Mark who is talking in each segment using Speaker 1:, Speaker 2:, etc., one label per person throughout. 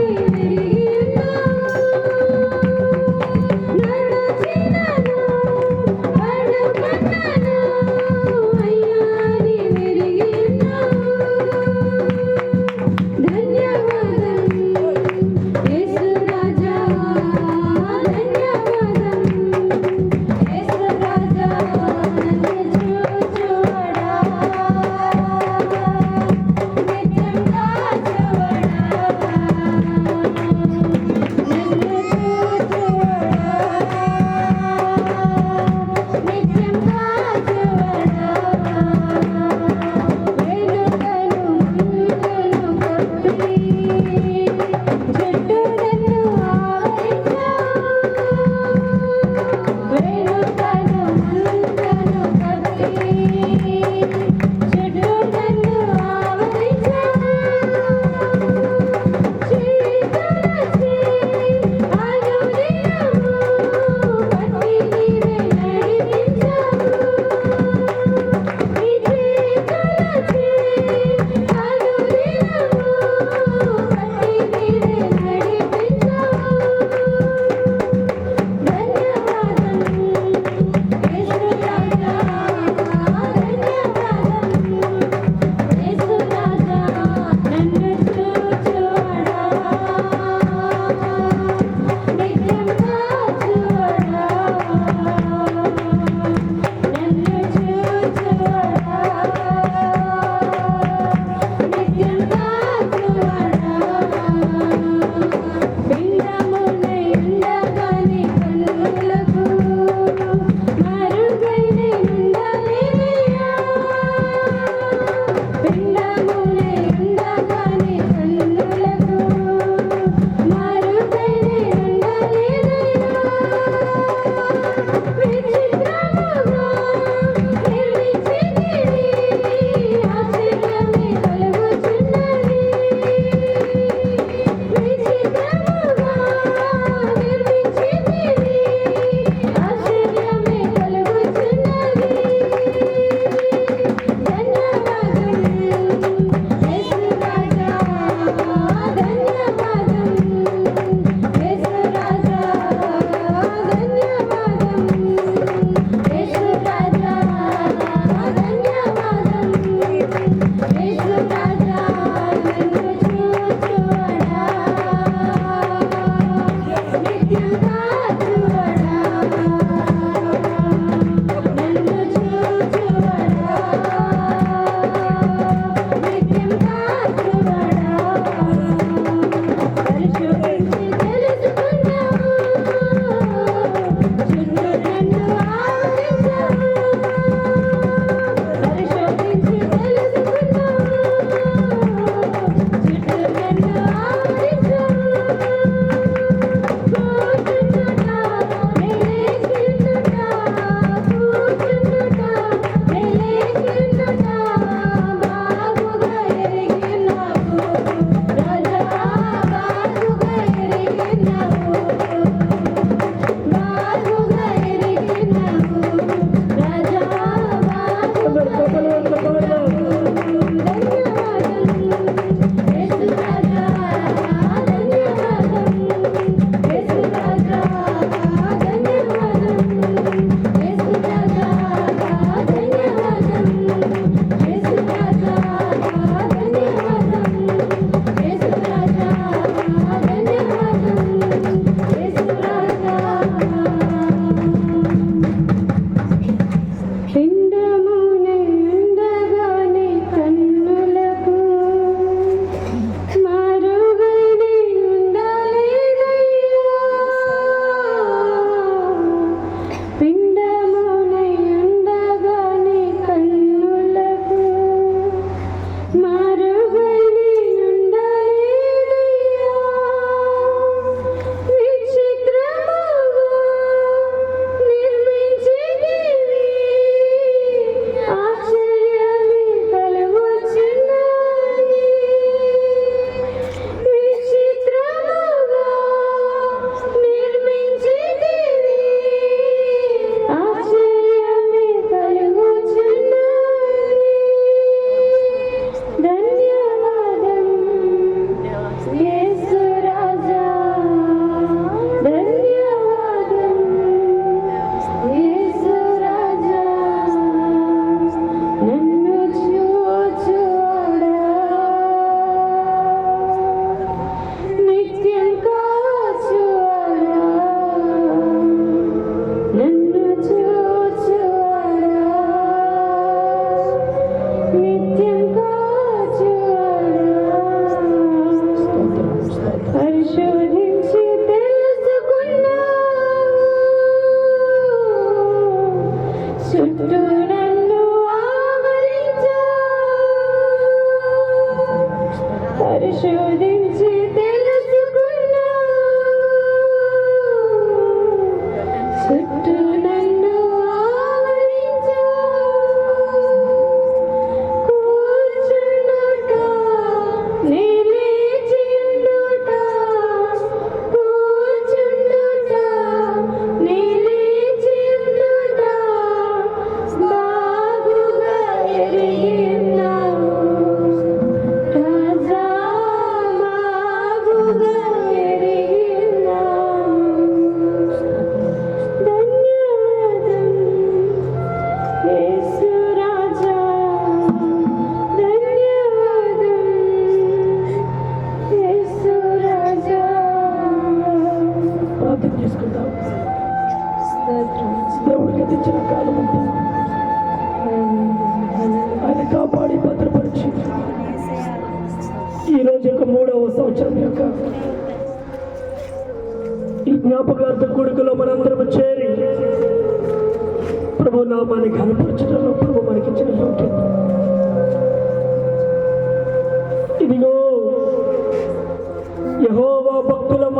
Speaker 1: నిత్యం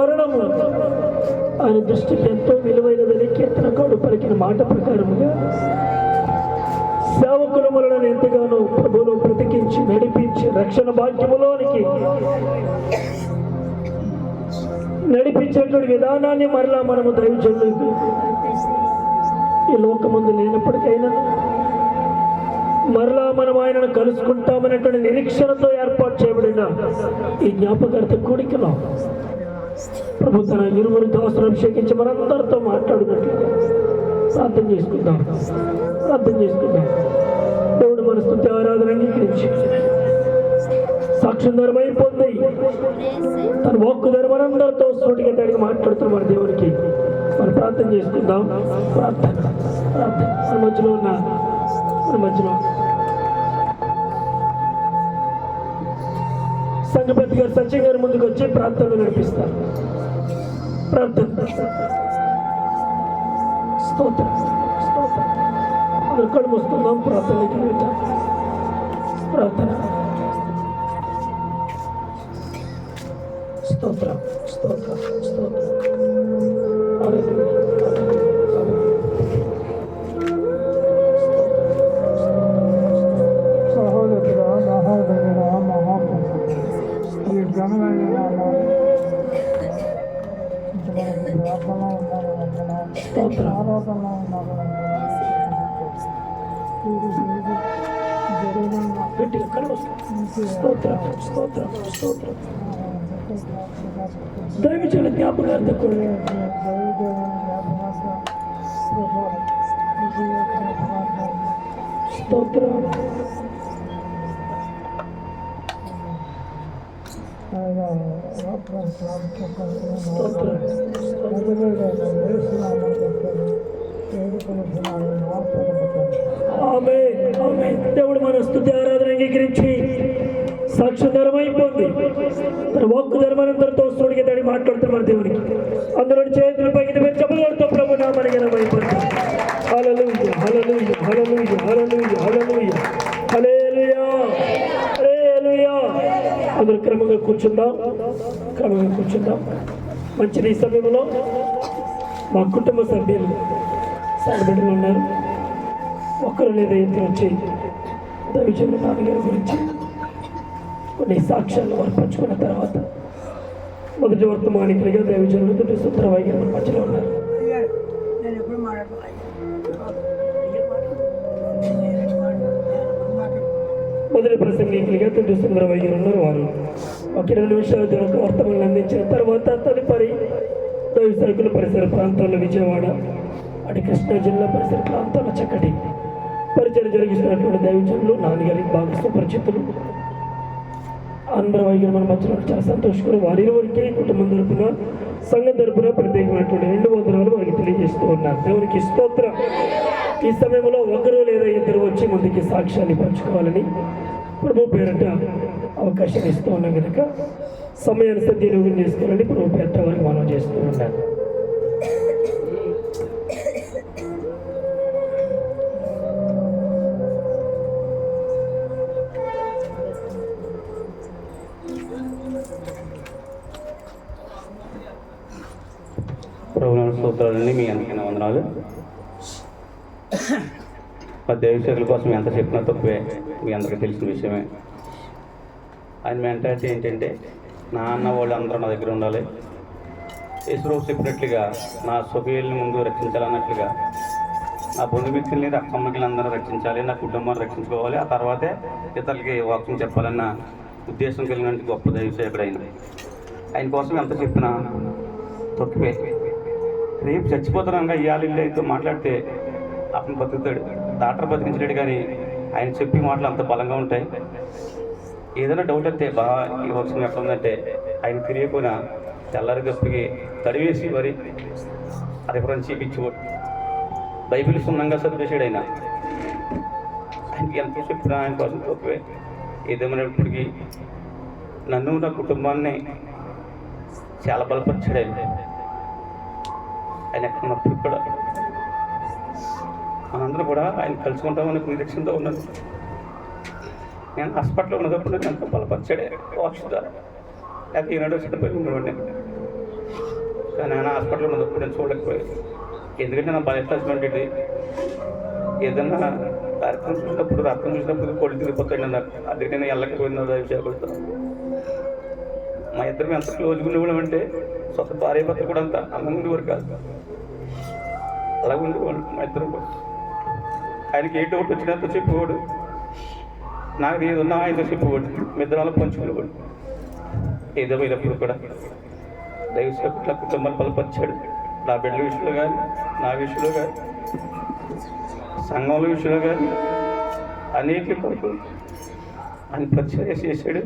Speaker 2: మరణము ఆయన దృష్టికి ఎంతో విలువైనదని కీర్తనకాడు పలికిన మాట ప్రకారముగా సేవకుల వలన ఎంతగానో ప్రభువును బ్రతికించి నడిపించి రక్షణ భాగ్యములోనికి నడిపించేటువంటి విధానాన్ని మరలా మనము దయచేది ఈ లోకముందు లేనప్పటికైనా మరలా మనం ఆయనను కలుసుకుంటామనేటువంటి నిరీక్షణతో ఏర్పాటు చేయబడిన ఈ జ్ఞాపకార్థ కూడికలో ప్రభు తన ఇరువురు దోసలు అభిషేకించి మనందరితో మాట్లాడుతున్నట్లు ప్రార్థన చేసుకుందాం. ప్రార్థన చేసుకుందాం. దేవుడు మన స్థుతి ఆరాధన అంగీకరించి సాక్ష్యం ధరమై పొంది తన వాక్కు ధర మనందరితో సూటిగా తడిగి మాట్లాడుతున్న మన దేవునికి మనం ప్రార్థన చేసుకుందాం. ప్రార్థన ప్రార్థన. మన మధ్యలో ఉన్న మన మధ్యలో సంఘపతి గారు సత్య గారి ముందుకు వచ్చి ప్రార్థనలు నడిపిస్తారు. ప్రార్థన స్తోత్రం స్తోత్రం అందరు కళ్ళు మూసుకుందాం ప్రార్థనకి వెళ్తాం ప్రార్థన స్తోత్రం స్తోత్రం గట్టిగా కళ్ళు మూసుకో. స్తోత్రం స్తోత్రం స్తోత్రం దైవజన జ్ఞాపకార్థ కూడా స్తోత్రం స్తోత్రం ఆమె ఆమె దేవుడు మన స్థుతి ఆరాధన అంగీకరించి సాక్షిధరమైపోయింది తన వాక్కు ధర్మానందరితో సూడికి దాన్ని మాట్లాడుతున్న మన దేవునికి. అందరూ చేతుల పైకి మీరు చెప్పగలతో ప్రభు నామానికి ఘనమైపోయింది హలలు హలలు హలలు హలలు హలలు హలేలుయా హలేలుయా అందరూ క్రమంగా కూర్చుందాం. క్రమంగా కూర్చుందాం. మంచి ఈ సమయంలో మా కుటుంబ సభ్యులు సాగబిడ్డలు ఉన్నారు. ఒక్కరు లేదా ఇద్దరు వచ్చి దైవజనుల నాన్నగారి గురించి కొన్ని సాక్ష్యాలు వారు పంచుకున్న తర్వాత మొదటి వర్తమానికులుగా దైవజనులు దుడ్డు సుందరవయ్య గారు మన మధ్యలో ఉన్నారు. మొదటి ప్రసంగికులుగా దుడ్డు సుందరవయ్య గారు ఉన్నారు. వారు ఒక ఇరవై నిమిషాలు దేవునికి వర్తమానం అందించిన తర్వాత తదుపరి దైవ సరుకుల పరిసర ప్రాంతాల్లో విజయవాడ అటు కృష్ణా జిల్లా పరిసర ప్రాంతాల చక్కటి పరిచయం జరిగిస్తున్నటువంటి దైవజనులు నాన్నగారికి బాగా సుపరిచితులు. అందరూ వైద్యులు మన మధ్యలో చాలా సంతోషకరం. వారి ఇరువురికి కుటుంబం తరపున సంఘం తరపున ప్రత్యేకమైనటువంటి రెండు వందనాలు వారికి తెలియజేస్తూ ఉన్నారు దేవునికి స్తోత్రం. ఈ సమయంలో ఒకరు లేదా ఇద్దరు వచ్చి ముందుకి సాక్ష్యాన్ని పంచుకోవాలని ప్రభు పేరట అవకాశం ఇస్తూ ఉన్నాం కనుక సమయాన్ని సద్వినియోగం చేసుకోవాలని ప్రభు పేరట వరకు మనం చేస్తూ ఉన్నాను
Speaker 3: ప్రభుత్వ సూత్రాలన్నీ మీ అందరికీ వందనాలు. పద్దెనిమిది దైవసేకుల కోసం ఎంత చెప్పినా తక్కువే. మీ అందరికీ తెలిసిన విషయమే. ఆయన మెంటాలిటీ ఏంటంటే నా అన్న వాళ్ళు అందరూ నా దగ్గర ఉండాలి. యేసురావు చెప్పినట్లుగా నా స్వకీయుల్ని ముందు రక్షించాలన్నట్లుగా నా బంధుమిత్రుల్ని రక్షమ్మకిని అందరూ రక్షించాలి నా కుటుంబాన్ని రక్షించుకోవాలి. ఆ తర్వాతే ఇతరులకి వాక్యం చెప్పాలన్న ఉద్దేశం కలిగిన గొప్ప దైవసేకుడు ఆయన. ఆయన కోసం ఎంత చెప్పినా తొక్కిపోయి రేపు చచ్చిపోతున్నాగా ఇవాళ ఇల్లు అయితే మాట్లాడితే అతను బతుకుతాడు. డాక్టర్ బతికించలేడు కానీ ఆయన చెప్పి మాటలు అంత బలంగా ఉంటాయి. ఏదైనా డౌట్ అయితే బాగా ఈ వర్షం ఎక్కడ ఉందంటే ఆయన తెలియకుండా తెల్లారి గప్పికి తడివేసి మరి రిఫరెన్స్ చూపించుకోడు బైబిల్ సున్నంగా చదివేశాడు ఆయన. ఆయనకి ఎంత చెప్పినా ఆయన కోసం తప్పే ఏదేమైనప్పటికీ నన్ను నా కుటుంబాన్ని చాలా బలపరిచాడు ఆయన. ఆయన ఎక్కడ ఉన్నప్పుడు కూడా మనందరూ కూడా ఆయన కలుసుకుంటామని నిరీక్షణతో ఉన్నది. నేను హాస్పిటల్లో ఉన్నప్పుడు నేను ఎంతో బలపరిచాడే వాక్ష ద్వారా లేకపోతే ఈనాడు చనిపోయి ఉండేవాడిని. కానీ ఆయన హాస్పిటల్లో ఉన్నప్పుడు నేను చూడలేకపోయాను. ఎందుకంటే నా బయట హస్బెండ్ ఏదన్నా రక్తం చూసినప్పుడు రక్తం చూసినప్పుడు కొళ్ళు తిరిగిపోతాడు నాకు అందుకే నేను వెళ్ళకపోయినా విషయాలు మా ఇద్దరం ఎంత క్లోజ్గా ఉండేవాళ్ళం అంటే సొంత భార్య భర్త కూడా అంత అందంగా ఉండేవారు కాదు. అలాగే ఉండేవాళ్ళు మా ఇద్దరం కూడా. ఆయనకి ఏ డౌట్ వచ్చినంత చెప్పేవాడు. నాకు ఏది ఉన్నా ఆయనతో చెప్పేవాడు. మీ ఇద్దరు పంచుకునేవాడు. ఏదేమైనప్పుడు కూడా. దైవసేపుట్ల కుటుంబాన్ని బలపరిచాడు. నా బిడ్డల విషయంలో కానీ నా విషయంలో కానీ సంఘంలో విషయంలో కానీ అనేక కొరకు ఆయన పరిచయం చేశాడు.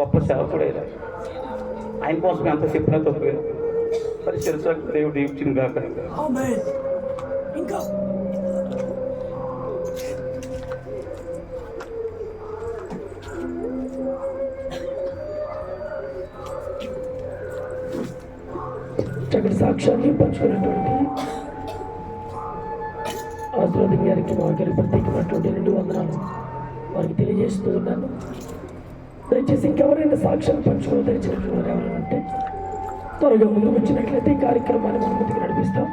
Speaker 3: గొప్ప సేవకుడైనా ఆయన. ఆయన కోసం ఎంత చెప్పినా తప్పలేదు పరిచయం దేవుడు ఇచ్చింది కాక.
Speaker 4: ఇంకా
Speaker 2: చక్కటి సాక్ష్యాన్ని పంచుకున్నటువంటి ఆశీర్వాదం గారికి మా ప్రత్యేకమైనటువంటి రెండు వందనాలు వారికి తెలియజేస్తూ ఉన్నాను. దయచేసి ఇంకెవరైనా సాక్ష్యాన్ని పంచుకుని తెరిచినటువంటి వారు ఎవరైనా ఉంటే త్వరగా ముందుకు వచ్చినట్లయితే ఈ కార్యక్రమాన్ని మనం ముందుకు నడిపిస్తాం.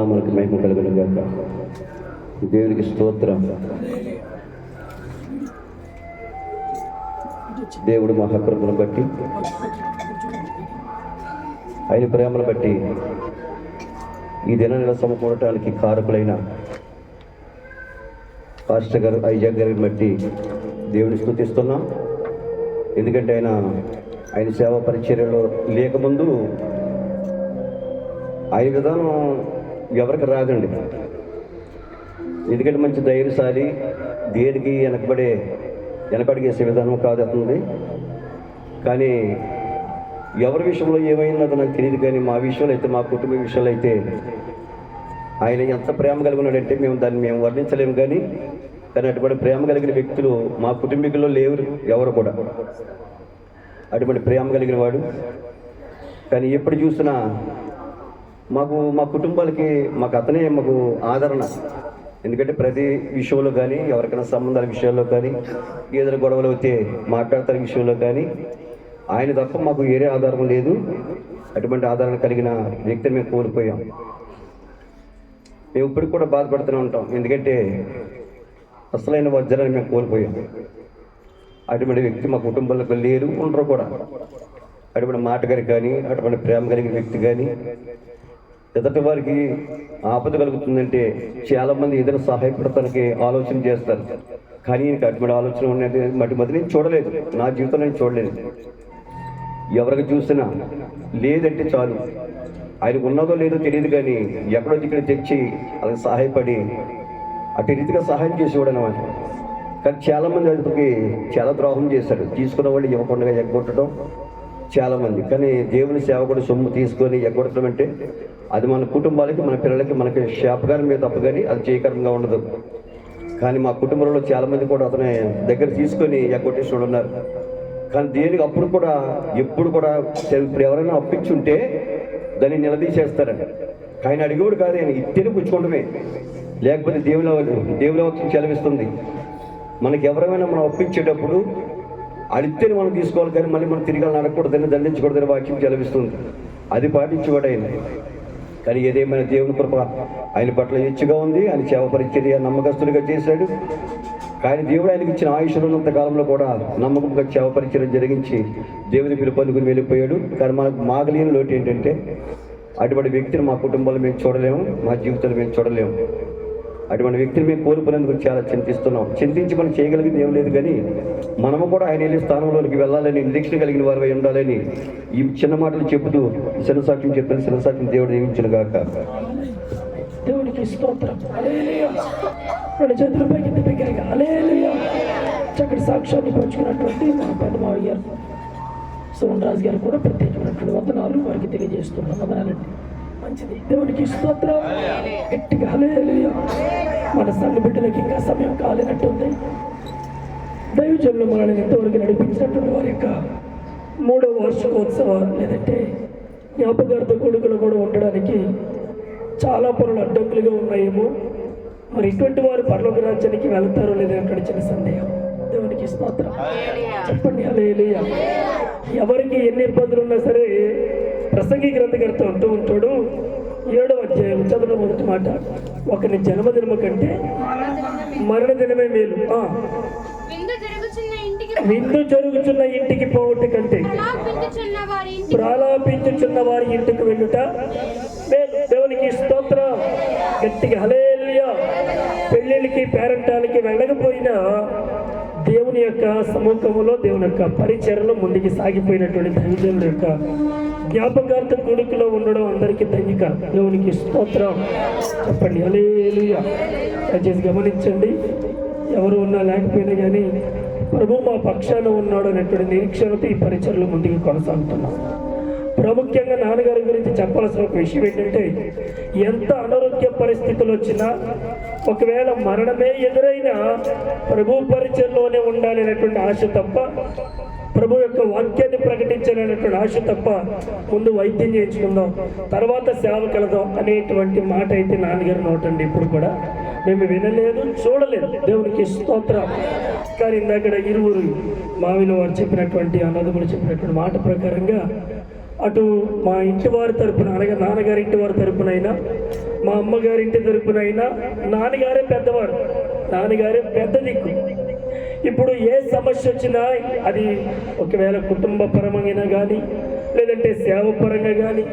Speaker 5: ప్రభు మహిమ కలుగును గాక. దేవునికి స్తోత్రం. దేవుడు మహాకృపను బట్టి ఆయన ప్రేమను బట్టి ఈ దినాన్ని సమకూడటానికి కారకులైన పాస్టర్ గారు ఐజాగ్ గారిని బట్టి దేవుని స్థుతిస్తున్నాం ఎందుకంటే ఆయన ఆయన సేవా పరిచర్యలో లేకముందు ఆయన విధానం ఎవరికి రాదండి. ఎందుకంటే మంచి ధైర్యశాలి దేనికి వెనకబడే వెనకడిగేసే విధానం కాదు అవుతుంది కానీ ఎవరి విషయంలో ఏమైందో నాకు తెలియదు కానీ మా విషయంలో అయితే మా కుటుంబ విషయంలో అయితే ఆయన ఎంత ప్రేమ కలిగి ఉన్నాడంటే మేము దాన్ని మేము వర్ణించలేము కానీ కానీ అటువంటి ప్రేమ కలిగిన వ్యక్తులు మా కుటుంబీకుల్లో లేవు ఎవరు కూడా. అటువంటి ప్రేమ కలిగిన వాడు. కానీ ఎప్పుడు చూసినా మాకు మా కుటుంబాలకి మాకు అతనే మాకు ఆదరణ. ఎందుకంటే ప్రతి విషయంలో కానీ ఎవరికైనా సంబంధాల విషయాల్లో కానీ ఏదైనా గొడవలు అయితే మాట్లాడతారు విషయంలో కానీ ఆయన తప్ప మాకు వేరే ఆధారం లేదు. అటువంటి ఆధారణ కలిగిన వ్యక్తిని మేము కోల్పోయాం. మేము ఇప్పటికి కూడా బాధపడుతూనే ఉంటాం. ఎందుకంటే అసలైన వజ్రాన్ని మేము కోల్పోయాం. అటువంటి వ్యక్తి మా కుటుంబంలో లేరు ఉండరు కూడా. అటువంటి మాటగారి కానీ అటువంటి ప్రేమ కలిగిన వ్యక్తి కానీ ఎదుటి వారికి ఆపద కలుగుతుందంటే చాలామంది ఏదైనా సహాయపడటానికి ఆలోచన చేస్తారు. కానీ ఈయనకి అటువంటి ఆలోచన ఉన్నది మటి మధ్య నేను చూడలేదు. నా జీవితంలో నేను చూడలేదు. ఎవరికి చూసినా లేదంటే చాలు. ఆయనకు ఉన్నదో లేదో తెలియదు కానీ ఎక్కడో ఇక్కడ తెచ్చి అలాగే సహాయపడి అటు రీతిగా సహాయం చేసేవాడు అనమాట కానీ చాలామంది అతనికి చాలా ద్రోహం చేశారు. తీసుకున్న వాళ్ళు ఇవ్వకుండా ఎగ్గొట్టడం చాలామంది. కానీ దేవుని సేవకుడు సొమ్ము తీసుకొని ఎగ్గొడతామంటే అది మన కుటుంబాలకి మన పిల్లలకి మనకి శాపకారం మీద తప్ప కానీ అది చేయకరంగా ఉండదు. కానీ మా కుటుంబంలో చాలామంది కూడా అతని దగ్గర తీసుకొని ఎగ్గొట్టేసి ఉన్నారు కానీ దేనికి అప్పుడు కూడా ఎప్పుడు కూడా ఇప్పుడు ఎవరైనా అప్పించుంటే దాన్ని నిలదీసేస్తారంట. ఆయన అడిగేవాడు కాదు ఆయన ఇట్టేనే పుచ్చుకోవడమే. లేకపోతే దేవుని దేవుని వాక్యం చెలవిస్తుంది. మనకి ఎవరైనా మనం అప్పించేటప్పుడు అడిగితేనే మనం తీసుకోవాలి కానీ మళ్ళీ మనం తిరిగి నడకూడదని దండించకూడదని వాక్యం చెలవిస్తుంది. అది పాటించేవాడు ఆయన కానీ ఏదేమైనా దేవుని కృప ఆయన పట్ల హెచ్చుగా ఉంది. ఆయన సేవ పరిచర్య నమ్మకస్తుడిగా చేశాడు. కానీ దేవుడు ఆయనకి ఇచ్చిన ఆయుష్ ఉన్నంత కాలంలో కూడా నమ్మకంగా సేవ పరిచయం జరిగించి దేవుని పిలుపందుకుని వెళ్ళిపోయాడు. కానీ మనకు మాగలేని లోటు ఏంటంటే అటువంటి వ్యక్తిని మా కుటుంబంలో మేము చూడలేము మా జీవితంలో మేము చూడలేము. అటువంటి వ్యక్తిని మేము కోల్పోయినందుకు చాలా చింతిస్తున్నాం. చింతించి మనం చేయగలిగింది ఏం లేదు కానీ మనము కూడా ఆయన వెళ్ళే స్థానంలోకి వెళ్ళాలని నిరీక్షణ కలిగిన వారు ఉండాలని ఈ చిన్న మాటలు చెబుతూ శిరసాక్ష్యం చెప్పిన శిరసాక్ష్యం దేవుడు దీవించిన గాక.
Speaker 2: దేవుడికి స్తోత్రం. రెండు చేతుల పైకి దగ్గరగా అలేలుయా చక్కటి సాక్ష్యాన్ని పంచుకున్నటువంటి మా పెద్ద మావయ్య గారు సోమన్ రాజు గారు కూడా ప్రత్యేకమైనటువంటి వందనాలు వారికి తెలియజేస్తున్నాం. వందనాలండి. మంచిది. దేవునికి స్తోత్రం. గట్టిగా హల్లెలూయా. మన సంఘ బిడ్డలకి ఇంకా సమయం కాలేనట్టుంది. దైవజనులు మనల్ని ఇంతవరకు నడిపించినటువంటి వారి యొక్క మూడో వార్షికోత్సవం లేదంటే జ్ఞాపకార్థ కొడుకులు కూడా ఉండడానికి చాలా పనులు అడ్డంకులుగా ఉన్నాయేమో. మరి ఇటువంటి వారు పర్లోక రాజ్యానికి వెళ్తారో లేదో అక్కడ చిన్న సందేహం. దేవునికి స్తోత్రం. చెప్పండి అలే ఎవరికి ఎన్ని ఇబ్బందులు ఉన్నా సరే ప్రసంగి గ్రంథకర్త అంటూ ఉంటాడు. ఏడవ అధ్యాయం చదువు మొదటి మాట ఒకరి జన్మదినము కంటే మరణ దినమే మేలు
Speaker 6: విందు జరుగుచున్న ఇంటికి
Speaker 2: విందు జరుగుతున్న ఇంటికి పోవట కంటే
Speaker 6: ప్రలాపించుచున్న వారి ఇంటికి
Speaker 2: వెళ్ళుట మేలు. దేవునికి స్తోత్రం. గట్టిగా హలేలుయా పెళ్ళిళ్ళకి పేరంటాలకి వెళ్ళకపోయినా దేవుని యొక్క సముఖములో దేవుని యొక్క పరిచయలో ముందుకు సాగిపోయినటువంటి దైవజనుల యొక్క జ్ఞాపకార్థ కొడుకులో ఉండడం అందరికీ ధన్యక దేవునికి స్తోత్రం. చెప్పండి. హలేలుయా దయచేసి గమనించండి. ఎవరు ఉన్నా లేకపోయినా కానీ ప్రభు మా పక్షాన ఉన్నాడు అనేటువంటి నిరీక్షణతో ఈ పరిచయలు ముందుకు కొనసాగుతున్నాం. ప్రాముఖ్యంగా నాన్నగారి గురించి చెప్పాల్సిన ఒక విషయం ఏంటంటే ఎంత అనారోగ్య పరిస్థితులు వచ్చినా ఒకవేళ మరణమే ఎదురైనా ప్రభు పరిచయంలోనే ఉండాలి అనేటువంటి ఆశ తప్ప ప్రభు యొక్క వాక్యాన్ని ప్రకటించాలనేటువంటి ఆశ తప్ప ముందు వైద్యం చేయించుకుందాం తర్వాత సేవకు వెళదాం అనేటువంటి మాట అయితే నాన్నగారు నోటండి. ఇప్పుడు కూడా మేము వినలేదు చూడలేదు. దేవునికి స్తోత్రం. కానీ ఇందాక ఇరువురు మావిన వారు చెప్పినటువంటి అన్నదములు చెప్పినటువంటి మాట ప్రకారంగా అటు మా ఇంటి వారి తరపున అనగా నాన్నగారి ఇంటి వారి తరపునైనా మా అమ్మగారి ఇంటి తరపునైనా నాన్నగారే పెద్దవారు నాన్నగారే పెద్ద దిక్కు. ఇప్పుడు ఏ సమస్య వచ్చినా అది ఒకవేళ కుటుంబ పరమైన కానీ లేదంటే సేవ పరంగా కానీ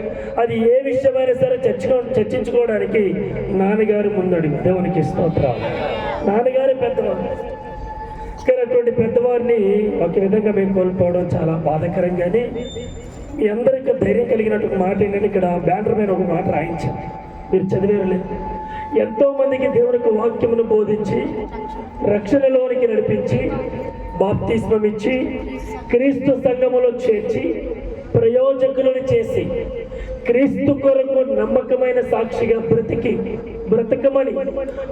Speaker 2: అది ఏ విషయమైనా సరే చర్చకో చర్చించుకోవడానికి నాన్నగారు ముందడుగు. దేవునికి స్తోత్రాలు. నాన్నగారే పెద్దవారు. కానీ అటువంటి పెద్దవారిని ఒక విధంగా మేము కోల్పోవడం చాలా బాధాకరంగానే మీ అందరికీ ధైర్యం కలిగినటువంటి మాట ఏంటంటే ఇక్కడ బ్యానర్ మీద ఒక మాట రాయించాను మీరు చదివేరలే. ఎంతోమందికి దేవునికి వాక్యమును బోధించి రక్షణలోనికి నడిపించి బాప్తిస్మమిచ్చి క్రీస్తు సంఘములో చేర్చి ప్రయోజకులను చేసి క్రీస్తు కొరకు నమ్మకమైన సాక్షిగా బ్రతికి బ్రతకమని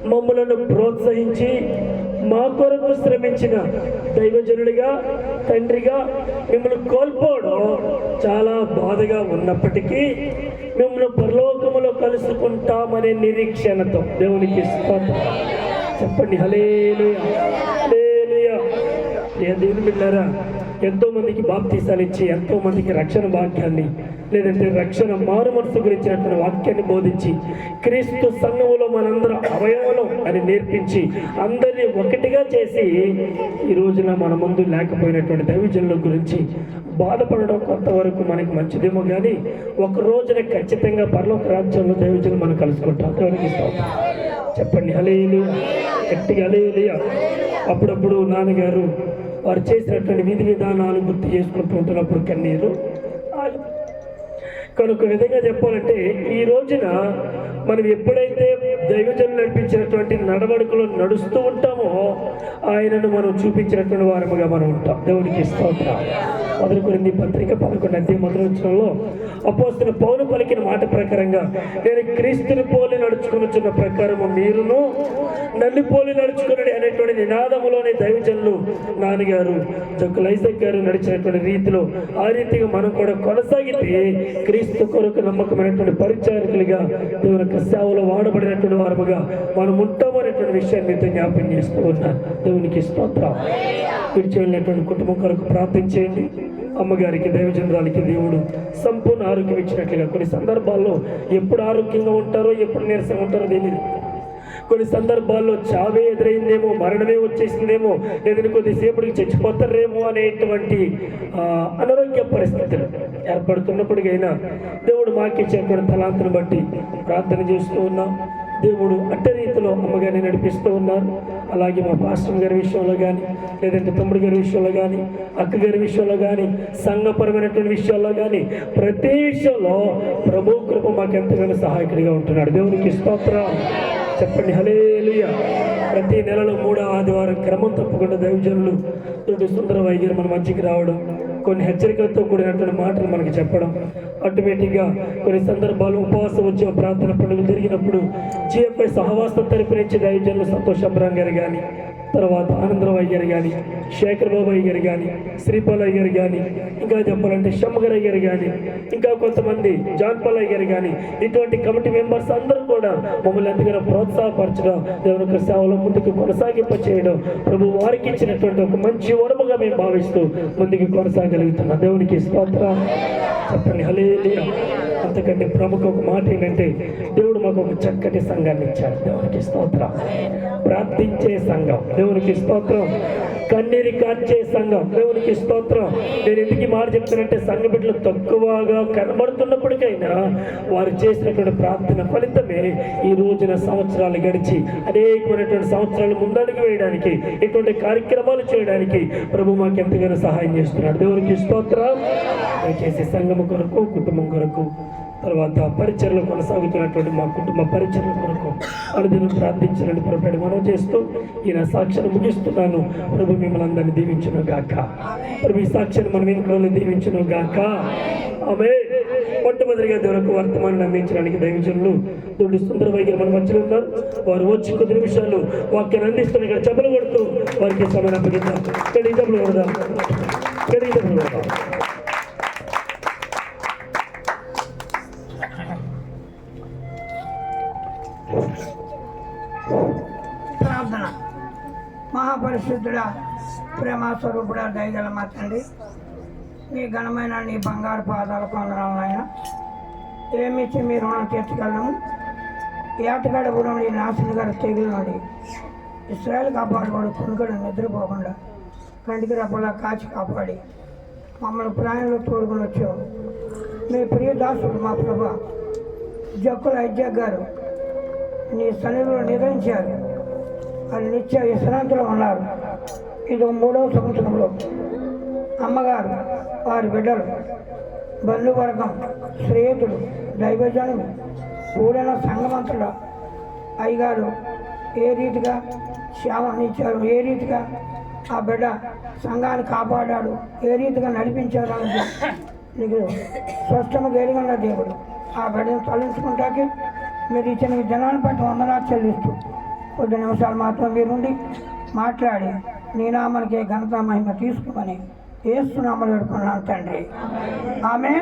Speaker 2: మమ్మలను ప్రోత్సహించి మా కొరకు శ్రమించిన దైవజనుడిగా తండ్రిగా మిమ్మల్ని కోల్పోవడం చాలా బాధగా ఉన్నప్పటికీ మిమ్మల్ని పరలోకములో కలుసుకుంటామనే నిరీక్షణతో దేవునికి స్తోత్రం. చెప్పండి. హలేలుయా దేవుని బిడ్డారా ఎంతో మందికి బాప్తీసాలు ఇచ్చి ఎంతో మందికి రక్షణ భాగ్యాన్ని లేదంటే రక్షణ మారు మనసు గురించినటువంటి వాక్యాన్ని బోధించి క్రీస్తు సంఘములో మనందరం అవయవలం అని నేర్పించి అందరినీ ఒకటిగా చేసి ఈ రోజున మన ముందు లేకపోయినటువంటి దైవజనుల గురించి బాధపడడం కొంతవరకు మనకి మంచిదేమో కానీ ఒక రోజున ఖచ్చితంగా పర్లోక రాజ్యంలో దైవజనులు మనం కలుసుకుంటాం దేవునికి ఇస్తాం చెప్పండి. అలేలు గట్టిగా హలేలుయా అప్పుడప్పుడు నాన్నగారు వారు చేసినటువంటి విధి విధానాలు గుర్తు చేసుకుంటూ ఉంటున్నప్పుడు కన్నీరు కనుక విధంగా చెప్పాలంటే ఈ రోజున మనం ఎప్పుడైతే దైవజనులు నడిపించినటువంటి నడవడికలో నడుస్తూ ఉంటామో ఆయనను మనం చూపించినటువంటి వారముగా మనం ఉంటాం. దేవునికి స్తోత్రం. మొదలు కొరింది పత్రిక పదకొండు అధ్యాయం మొదలు అపోస్తున్న పౌలు పలికిన మాట ప్రకారంగా నేను క్రీస్తుని పోలి నడుచుకునిచున్న ప్రకారము మీరును నన్ను పోలి నడుచుకున్నాడు అనేటువంటి నినాదములోనే దైవజనులు నాన్నగారు జొక్కలు గారు నడిచినటువంటి రీతిలో ఆ రీతిగా మనం కూడా కొనసాగితే క్రీస్తు కొరకు నమ్మకమైనటువంటి పరిచారకులుగా దేవుని యొక్క సేవలో వాడబడినటువంటి వారముగా మనం ఉంటామనేటువంటి విషయాన్ని మీతో జ్ఞాపకం చేస్తూ ఉన్నాను దేవునికి స్తోత్రం. విడిచి వెళ్ళినటువంటి కుటుంబం కొరకు ప్రార్థన చేయండి అమ్మగారికి దైవజనురాలకి దేవుడు సంపూర్ణ ఆరోగ్యం ఇచ్చినట్లుగా కొన్ని సందర్భాల్లో ఎప్పుడు ఆరోగ్యంగా ఉంటారో ఎప్పుడు నీరసంగా ఉంటారో తెలియదు కొన్ని సందర్భాల్లో చావే ఎదురైందేమో మరణమే వచ్చేసిందేమో లేదంటే కొద్దిసేపటికి చచ్చిపోతారేమో అనేటువంటి అనారోగ్య పరిస్థితులు ఏర్పడుతున్నప్పటికైనా దేవుడు మాకిచ్చేటువంటి తలాంతను బట్టి ప్రార్థన చేస్తూ ఉన్నాం. దేవుడు అట్ట రీతిలో అమ్మగారిని నడిపిస్తూ ఉన్నారు. అలాగే మా పాస్టర్ గారి విషయంలో కానీ లేదంటే తమ్ముడు గారి విషయంలో కానీ అక్క గారి విషయంలో కానీ సంఘపరమైనటువంటి విషయాల్లో కానీ ప్రతి విషయంలో ప్రభు కృప మాకు ఎంతగానో సహాయకుడిగా ఉంటున్నాడు. దేవునికి స్తోత్రం. చెప్పండి. హలేలుయ ప్రతి నెలలో మూడో ఆదివారం క్రమం తప్పకుండా దైవజనులు తోటి సుందర వైద్యులు మన మంచికి రావడం కొన్ని హెచ్చరికలతో కూడినటువంటి మాటలు మనకి చెప్పడం ఆటోమేటిక్గా కొన్ని సందర్భాలు ఉపవాసం వచ్చే ప్రార్థన పండుగలు జరిగినప్పుడు జిఎఫ్ఐ సహవాసం తరపు నుంచి దైవజనులు సంతోష్ అబ్రాం గారు కానీ తర్వాత ఆనందరావు అయ్యారు కానీ శేఖర్ బాబు అయ్యారు కానీ శ్రీపాల్ అయ్యారు కానీ ఇంకా చెప్పాలంటే షమ్మగర్ అయ్యారు కానీ ఇంకా కొంతమంది జాన్పాల్ అయ్యారు కానీ ఇటువంటి కమిటీ మెంబర్స్ అందరూ కూడా మమ్మల్ని ఎంతగానో ప్రోత్సాహపరచడం దేవుని యొక్క సేవలో ముందుకు కొనసాగింప చేయడం ప్రభు వారికి ఇచ్చినటువంటి ఒక మంచి వరముగా మేము భావిస్తూ ముందుకు కొనసాగలుగుతున్నాం. దేవునికి స్తోత్ర. చెప్పండి హలే అంతకంటే ప్రముఖ ఒక మాట ఏంటంటే దేవుడు మాకు ఒక చక్కటి సంఘాన్ని ఇచ్చాడు. దేవునికి స్తోత్రం. ప్రార్థించే సంఘం. దేవునికి స్తోత్రం. కన్నీరి కార్చే సంఘం. దేవునికి స్తోత్రం. నేను ఎందుకు మాట చెప్తానంటే సంఘ బిడ్డలు తక్కువగా కనబడుతున్నప్పటికైనా వారు చేసినటువంటి ప్రార్థన ఫలితమే ఈ రోజున సంవత్సరాలు గడిచి అనేకమైనటువంటి సంవత్సరాలు ముందడుగు వేయడానికి ఇటువంటి కార్యక్రమాలు చేయడానికి ప్రభు మాకు ఎంతగానో సహాయం చేస్తున్నాడు. దేవునికి స్తోత్రం. దయచేసి సంఘం కొరకు కుటుంబం కొరకు తర్వాత పరిచయలు కొనసాగుతున్నటువంటి మా కుటుంబ పరిచయల కొరకు అనుదినం ప్రార్థించినట్టు ప్రభు మనం చేస్తూ ఈయన సాక్షిని ముగిస్తున్నాను. ప్రభు మిమ్మల్ని అందరినీ దీవించును గాక. ప్రభు ఈ సాక్షిని మనం ఇంట్లో దీవించును గాక. ఆమె మొట్టమొదటిగా దేవులకు వర్తమానాన్ని అందించడానికి దైవజనులు దొడ్డి సుందర వైద్యులు మన మధ్యలో ఉన్నారు. వారు వచ్చి కొద్ది నిమిషాలు వాక్యాన్ని అందిస్తున్న ఇక్కడ చెప్పులు కొడుతూ వారికి సమయం అప్పగిద్దాం ఇక్కడ ఈ చెప్పులు కొడదాం. ఇక్కడ ఈ చెప్పులు కొడదాం.
Speaker 4: పరిశుద్ధుడ ప్రేమ స్వరూపుడా దయగల మా తండ్రి. నీ ఘనమైన నీ బంగారు పాదాలు కొందనాలు ఆయన ఏమిచ్చి మీ రుణం తీర్చగలము? ఏటగాడ గుణం నీ నాశన గారి తెగులు నుండి ఇస్రాయల్ కాపాడుకోడు కొనుకడు నిద్రపోకుండా కంటికి రప్పలా కాచి కాపాడి మమ్మల్ని ప్రాణంలో తోడుకుని వచ్చావు. మీ ప్రియ దాసుడు మా ప్రభా జక్కుల ఐజక్ గారు నీ సన్నిధిలో నిర్వహించారు వాళ్ళు నిత్య విశ్రాంతిలో ఉన్నారు. ఇది మూడవ సంవత్సరంలో అమ్మగారు వారి బిడ్డలు బంధువర్గం స్నేహితులు దైవజనులు కూడిన సంగమంతుల అయ్యగారు ఏ రీతిగా శ్యామనిచ్చారు ఏ రీతిగా ఆ బిడ్డ సంఘాన్ని కాపాడాడు? ఏ రీతిగా నడిపించారు అనేది నీకు స్పష్టము గెలిగన్న దేవుడు. ఆ బిడ్డను తొలగించుకుంటాకి మీరు ఇచ్చిన ఈ దినాన్ని బట్టి వందనాలు చెల్లిస్తూ కొద్ది నిమిషాలు మాత్రం మీరుండి మాట్లాడి నీ నామానికి ఘనత మహిమ తీసుకోమని ఏస్తున్నామని వేడుకున్నాను తండ్రి. ఆమె